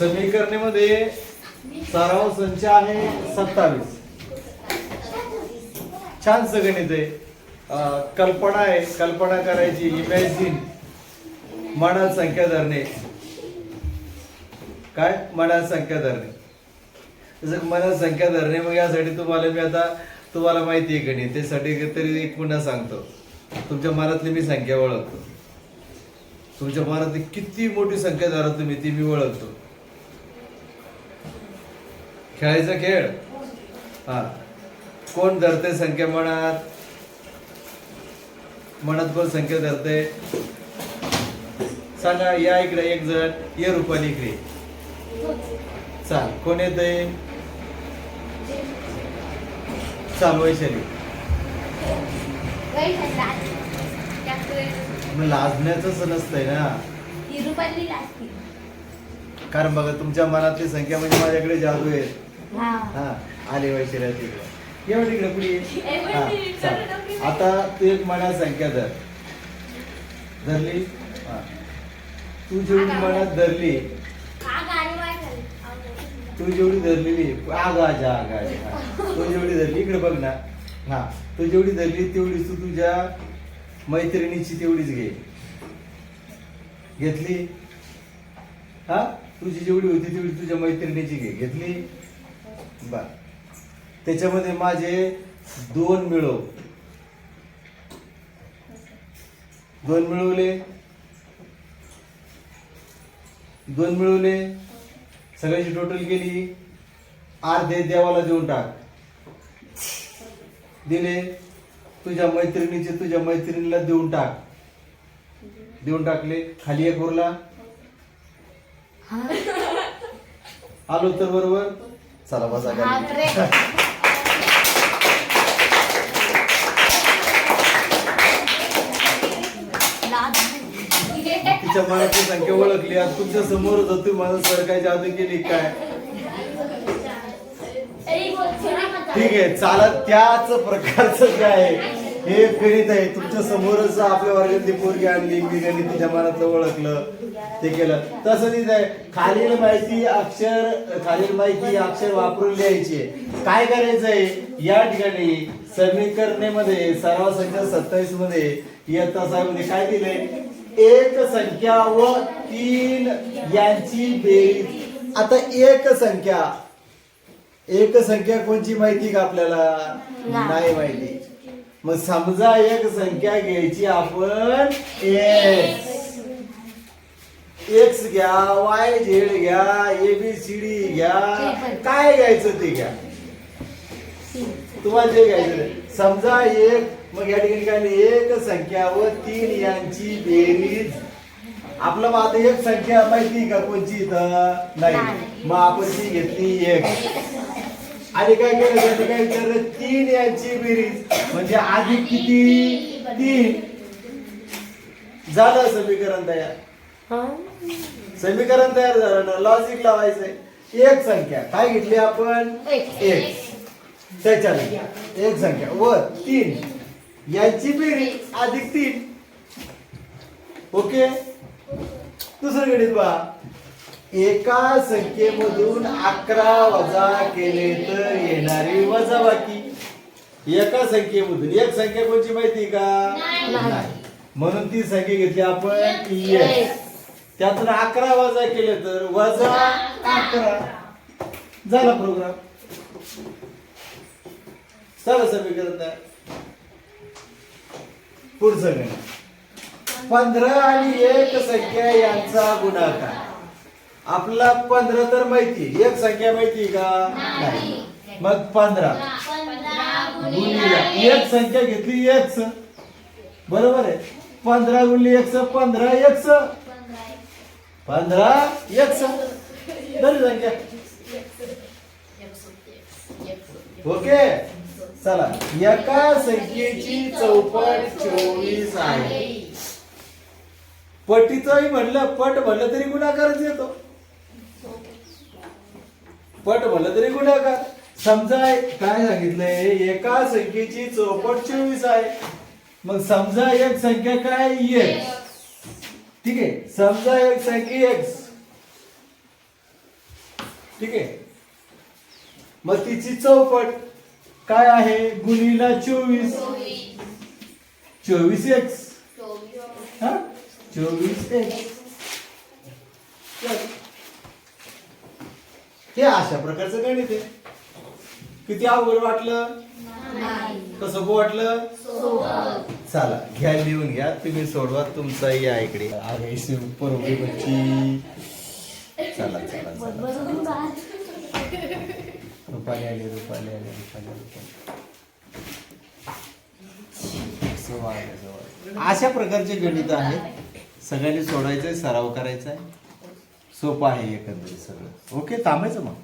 समीकरणेमध्ये सराव संच आहे सत्तावीस. छान गणित आहे. कल्पना आहे. कल्पना करायची इमॅजिन मनात संख्या धरणे. काय? मनात संख्या धरणे. जसं मनात संख्या धरणे मग यासाठी तुम्हाला मी आता तुम्हाला माहिती आहे गणित. त्यासाठी तरी एक पुन्हा सांगतो. तुमच्या मनातली मी संख्या ओळखतो. तुमच्या मनातली किती मोठी संख्या धरा तुम्ही ती मी ओळखतो. खेळायचा खेळ? हा. कोण धरते संख्या मनात? मनात कोण संख्या धरते सांगा या इकडे एक जण ये रुपाली इकडे. चाल कोण येते चाल वैशाली. मग लाजण्याच नसतंय ना. कारण बघा तुमच्या मनातली संख्या म्हणजे माझ्याकडे जादू आहे. हा. आले वैशाली तिकडे ये बरं तिकडे पुढे. हा, चाल. आता तू एक मनात संख्या धर. धरली? हा. तू जेवढी मनात धरली तू जेवढी धरलेली आगाजा आगाजा तू जेवढी धरली इकडे बघ ना. हा तू जेवढी धरली तेवढीच तू तुझ्या मैत्रिणीची तेवढीच घे. घेतली? हा? तुझी जेवढी होती तेवढी तुझ्या मैत्रिणीची घे. घेतली? बर. त्याच्यामध्ये माझे दोन मिळव. दोन मिळवले. दोन मिळवले. सगळ्याची टोटल केली. अर्धे देवाला देऊन टाक. दिले. तुझ्या मैत्रिणीचे तुझ्या मैत्रिणीला देऊन टाक. देऊन टाकले. खाली एक उरला. आलो तर बरोबर. चला बसा खाली. तिच्या मनाची संख्या ओळखली. आज तुमच्या समोरच होती. मला सर काय जादू केली काय ठीक आहे चालत त्याच प्रकारचं आहे? हे गणित आहे. तुमच्या समोरच आपल्या वर्गातली पोरगी आणली गणित तिच्या मनातलं ओळखलं ते केलं. तसं आहे खालील माहिती अक्षर खालील माहिती अक्षर वापरून लिहायची आहे. काय करायचंय या ठिकाणी समीकरणेमध्ये सराव संख्या सत्तावीसमध्ये इयत्ता साहेबांनी काय दिलंय? एक संख्या व तीन यांची बेरीज. आता एक संख्या. एक संख्या कोणची माहिती का आपल्याला? नाही माहिती. मग समजा एक संख्या घ्यायची आपण एक्स एक्स घ्या वाय झेड घ्या एबीसीडी घ्या. काय घ्यायचं ते घ्या. तुम्हाला जे घ्यायचं समजा एक मग या ठिकाणी एक संख्या व तीन यांची बेरीज. आपलं मग आता एक संख्या माहिती का कोणची इथं? नाही. मग आपण ती घेतली एक. आणि काय केलं? काय विचारलं? तीन यांची बेरीज. म्हणजे आधी किती? तीन. झालं समीकरण तयार. समीकरण तयार झालं ना लॉजिक लावायचंय. एक संख्या. काय घेतली आपण? एक. त्याच्यानंतर एक संख्या. व तीन. यांची बेरीज अधिक तीन. ओके? दुसरं गणित पहा. एका संख्येमधून अकरा वजा केले तर येणारी वजाबाकी. एका संख्येमधून. एक संख्या कोणची माहिती का? नाही. म्हणून ती संख्या घेतली आपण त्यातून अकरा वजा केले तर वजा अकरा. झाला प्रोग्राम चला समीकरण. पुढचं गणित. पंधरा आणि एक संख्या यांचा गुणाकार. आपला पंधरा तर माहिती एक संख्या माहिती का? नाही. मग पंधरा. गुणिले एक. संख्या घेतली एक्स बरोबर आहे. पंधरा गुणली एक्स पंधरा एक्स पंधरा बरी संख्या. ओके. चला. एका संख्येची चौपट चोवीस आहे. पटीचंही म्हणलं पट म्हणलं तरी गुणाकारच येतो. पट म्हणलं तरी गुणाकार. समजा काय सांगितलंय? एका संख्येची चौपट चोवीस आहे. मग समजा एक संख्या काय? एक्स ठीक आहे? समजा एक संख्या एक्स ठीक आहे? मग तिची चौपट काय आहे? गुणीला चोवीस. चोवीस एक्स हा? चोवीस एक्स हे अशा प्रकारचं गणित आहे. किती अवघड वाटलं? कसं वाटलं? चला घ्या लिहून घ्या. तुम्ही सोडवा तुमचाही या इकडे. अरे बरोबर बच्ची चला चला चला रुपाली आली रुपाली आली रुपाली रुपाली अशा प्रकारचे गणित आहेत. सगळ्यांनी सोडायचंय सराव करायचा आहे सोपं आहे एकंदरीत सगळं. ओके थांबायचं मग.